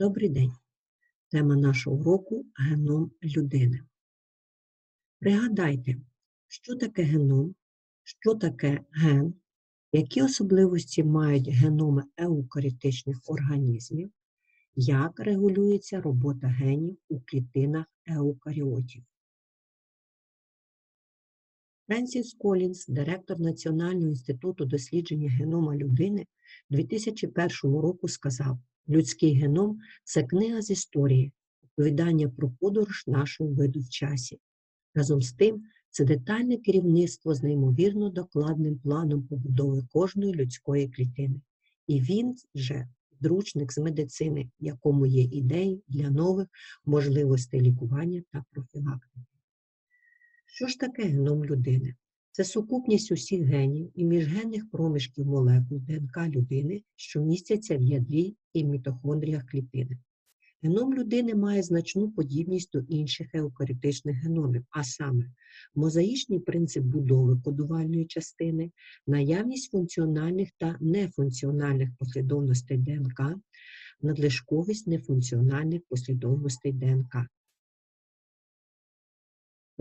Добрий день! Тема нашого уроку геном людини. Пригадайте, що таке геном, що таке ген, які особливості мають геноми еукаріотичних організмів, як регулюється робота генів у клітинах еукаріотів. Френсіс Колінс, директор Національного інституту дослідження генома людини, 2001 року сказав, людський геном це книга з історії, оповідання про подорож нашого виду в часі. Разом з тим, це детальне керівництво з неймовірно докладним планом побудови кожної людської клітини. І він же дручник з медицини, в якому є ідеї для нових можливостей лікування та профілактики. Що ж таке геном людини? Це сукупність усіх генів і міжгенних проміжків молекул ДНК людини, що містяться в ядрі і мітохондріях клітини. Геном людини має значну подібність до інших еукаріотичних геномів, а саме мозаїчний принцип будови кодувальної частини, наявність функціональних та нефункціональних послідовностей ДНК, надлишковість нефункціональних послідовностей ДНК.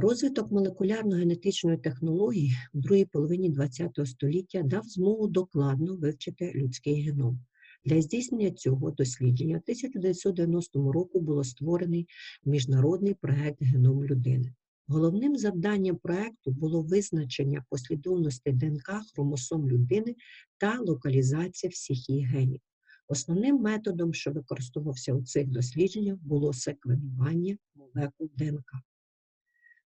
Розвиток молекулярно-генетичної технології в другій половині ХХ століття дав змогу докладно вивчити людський геном. Для здійснення цього дослідження в 1990 року було створений міжнародний проект Геном людини. Головним завданням проекту було визначення послідовностей ДНК хромосом людини та локалізація всіх її генів. Основним методом, що використовувався у цих дослідженнях, було секвенування молекул ДНК.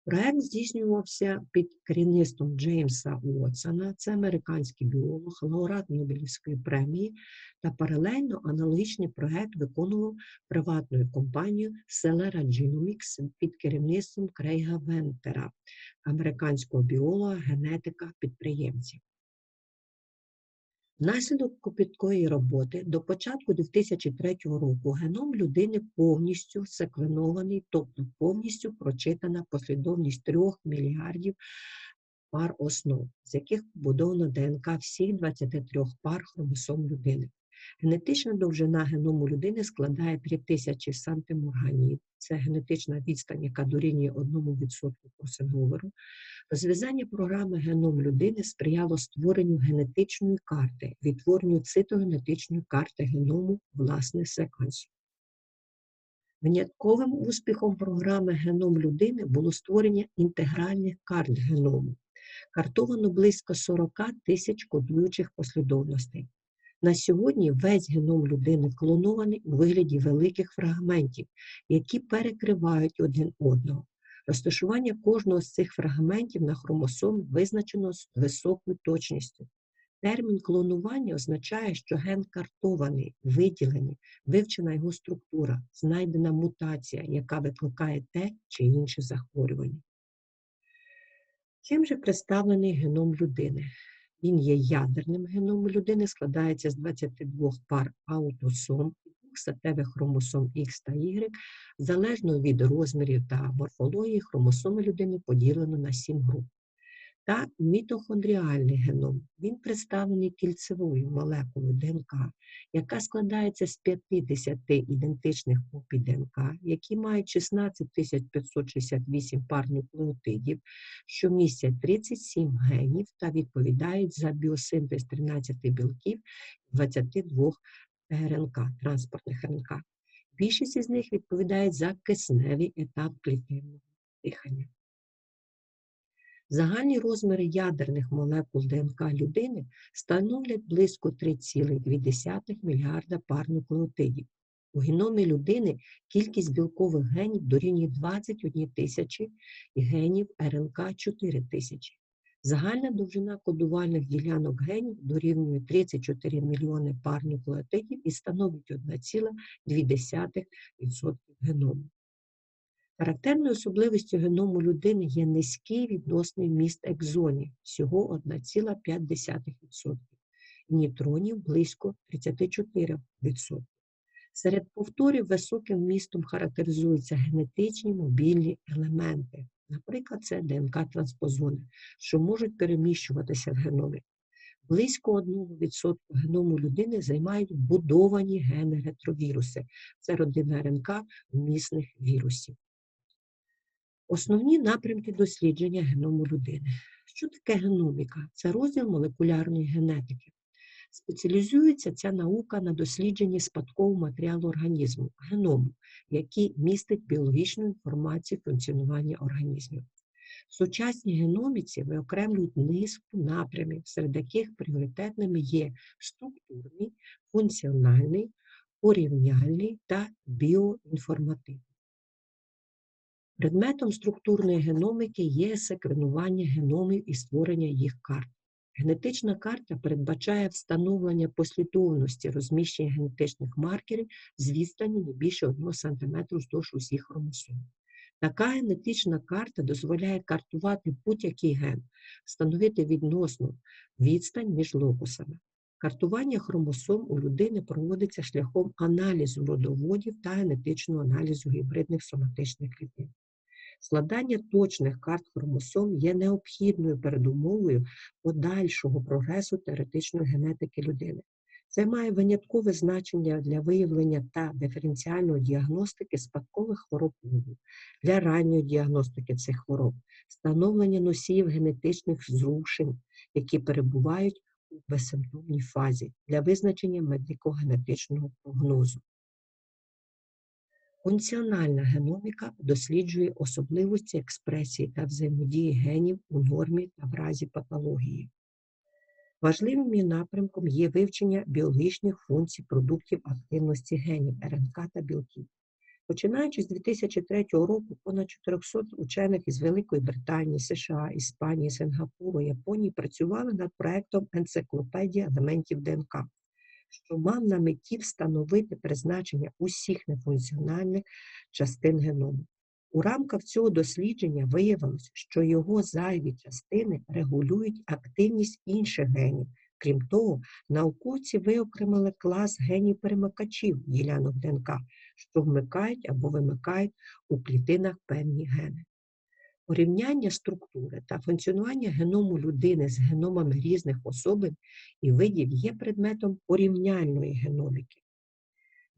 Проект здійснювався під керівництвом Джеймса Уотсона, це американський біолог, лауреат Нобелівської премії, та паралельно аналогічний проект виконував приватною компанією Celera Genomics під керівництвом Крейга Вентера, американського біолога, генетика, підприємців. Внаслідок копіткої роботи до початку 2003 року геном людини повністю секвенований, тобто повністю прочитана послідовність 3 мільярдів пар основ, з яких побудовано ДНК всіх 23 пар хромосом людини. Генетична довжина геному людини складає 3000 сантиморганів. Це генетична відстань, яка дорівнює 1% кросоверу. Розв'язання програми геном людини сприяло створенню генетичної карти, відтворенню цитогенетичної карти геному власне секвенсу. Винятковим успіхом програми Геном людини було створення інтегральних карт геному. Картовано близько 40 тисяч кодуючих послідовностей. На сьогодні весь геном людини клонований у вигляді великих фрагментів, які перекривають один одного. Розташування кожного з цих фрагментів на хромосомі визначено з високою точністю. Термін клонування означає, що ген картований, виділений, вивчена його структура, знайдена мутація, яка викликає те чи інше захворювання. Чим же представлений геном людини? Він є ядерним геном людини, складається з 22 пар аутосом, двох статевих хромосом Х та Y, залежно від розмірів та морфології, хромосоми людини поділено на 7 груп. Та мітохондріальний геном. Він представлений кільцевою молекулою ДНК, яка складається з 50 ідентичних копій ДНК, які мають 16 568 пар нуклеотидів, що містять 37 генів та відповідають за біосинтез 13 білків 22 РНК, транспортних РНК. Більшість із них відповідають за кисневий етап клітинного дихання. Загальні розміри ядерних молекул ДНК людини становлять близько 3,2 мільярда пар нуклеотидів. У геномі людини кількість білкових генів дорівнює 21 тисячі і генів РНК 4 тисячі. Загальна довжина кодувальних ділянок генів дорівнює 34 мільйони пар нуклеотидів і становить 1,2% геному. Характерною особливістю геному людини є низький відносний вміст екзонів, всього 1,5%, і нейтронів близько 34%. Серед повторів високим вмістом характеризуються генетичні мобільні елементи, наприклад, це ДНК-транспозони, що можуть переміщуватися в геномі. Близько 1% геному людини займають будовані гени ретровіруси. Це родина РНК вмісних вірусів. Основні напрямки дослідження геному людини. Що таке геноміка? Це розділ молекулярної генетики. Спеціалізується ця наука на дослідженні спадкового матеріалу організму, геному, який містить біологічну інформацію функціонування організмів. В сучасній геноміці виокремлюють низку напрямів, серед яких пріоритетними є структурний, функціональний, порівняльний та біоінформативний. Предметом структурної геноміки є секвенування геномів і створення їх карт. Генетична карта передбачає встановлення послідовності розміщення генетичних маркерів з відстані не більше 1 см вздовж усіх хромосом. Така генетична карта дозволяє картувати будь-який ген, встановити відносну відстань між локусами. Картування хромосом у людини проводиться шляхом аналізу родоводів та генетичного аналізу гібридних соматичних клітин. Складання точних карт хромосом є необхідною передумовою подальшого прогресу теоретичної генетики людини. Це має виняткове значення для виявлення та диференціальної діагностики спадкових хвороб плоду, для ранньої діагностики цих хвороб, встановлення носіїв генетичних зрушень, які перебувають у безсимптомній фазі, для визначення медико-генетичного прогнозу. Функціональна геноміка досліджує особливості експресії та взаємодії генів у нормі та в разі патології. Важливим її напрямком є вивчення біологічних функцій продуктів активності генів РНК та білків. Починаючи з 2003 року, понад 400 учених із Великої Британії, США, Іспанії, Сингапуру, Японії працювали над проектом енциклопедія елементів ДНК, що мав на меті встановити призначення усіх нефункціональних частин геному. У рамках цього дослідження виявилось, що його зайві частини регулюють активність інших генів. Крім того, науковці виокремили клас генів-перемикачів ділянок ДНК, що вмикають або вимикають у клітинах певні гени. Порівняння структури та функціонування геному людини з геномами різних особин і видів є предметом порівняльної геноміки.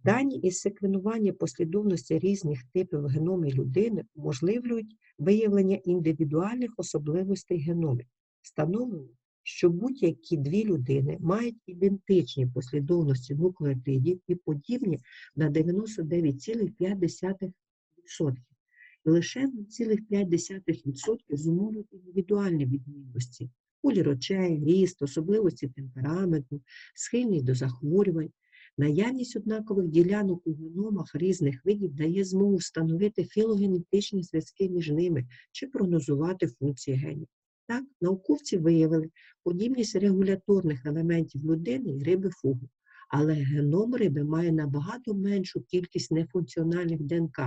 Дані із секвенування послідовності різних типів геномів людини уможливлюють виявлення індивідуальних особливостей геномів. Встановлено, що будь-які дві людини мають ідентичні послідовності нуклеотидів і подібні на 99,5%. Лише 0,5% зумовлюють індивідуальні відмінності, колір очей, ріст, особливості темпераменту, схильність до захворювань. Наявність однакових ділянок у геномах різних видів дає змогу встановити філогенетичні зв'язки між ними чи прогнозувати функції генів. Так, науковці виявили подібність регуляторних елементів людини і риби фугу, але геном риби має набагато меншу кількість нефункціональних ДНК,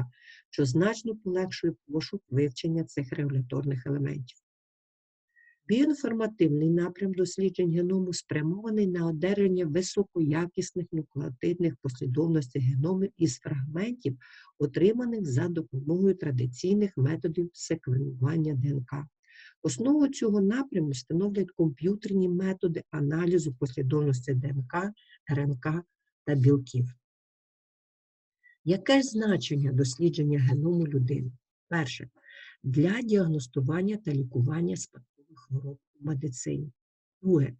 що значно полегшує пошук вивчення цих регуляторних елементів. Біоінформативний напрям досліджень геному спрямований на одержання високоякісних нуклеотидних послідовностей геномів із фрагментів, отриманих за допомогою традиційних методів секвенування ДНК. Основу цього напряму становлять комп'ютерні методи аналізу послідовності ДНК, РНК та білків. Яке ж значення дослідження геному людини? Перше для діагностування та лікування спадкових хвороб у медицині. Друге,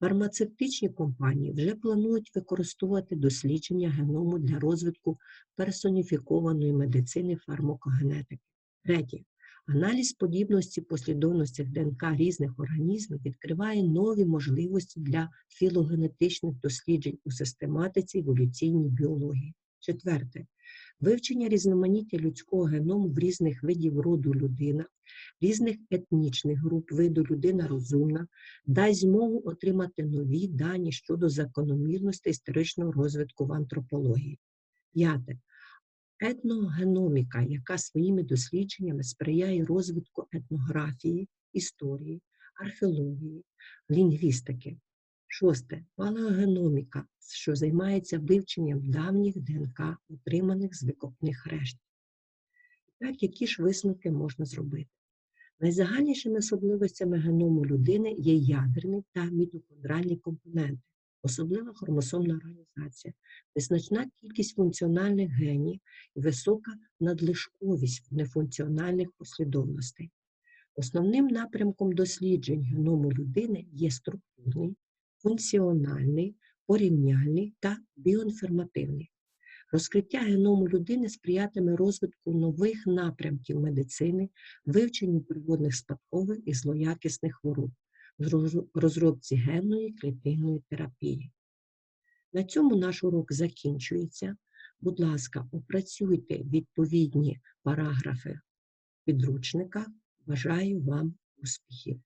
фармацевтичні компанії вже планують використовувати дослідження геному для розвитку персоніфікованої медицини фармакогенетики. Третє, аналіз подібності послідовності ДНК різних організмів відкриває нові можливості для філогенетичних досліджень у систематиці еволюційній біології. Четверте, Вивчення різноманіття людського геному в різних видів роду людина, різних етнічних груп виду людина розумна, дасть змогу отримати нові дані щодо закономірності історичного розвитку в антропології. П'яте. Етногеноміка, яка своїми дослідженнями сприяє розвитку етнографії, історії, археології, лінгвістики. Шосте палеогеноміка, що займається вивченням давніх ДНК, отриманих з викопних решт. Так, які ж висновки можна зробити? Найзагальнішими особливостями геному людини є ядерні та мітохондральні компоненти, особлива хромосомна організація, незначна кількість функціональних генів і висока надлишковість нефункціональних послідовностей. Основним напрямком досліджень геному людини є структурний, функціональний, порівняльний та біоінформативний. Розкриття геному людини сприятиме розвитку нових напрямків медицини, вивченню природних спадкових і злоякісних хвороб, зроз- розробці генної клітинної терапії. На цьому наш урок закінчується. Будь ласка, опрацюйте відповідні параграфи підручника. Бажаю вам успіхів!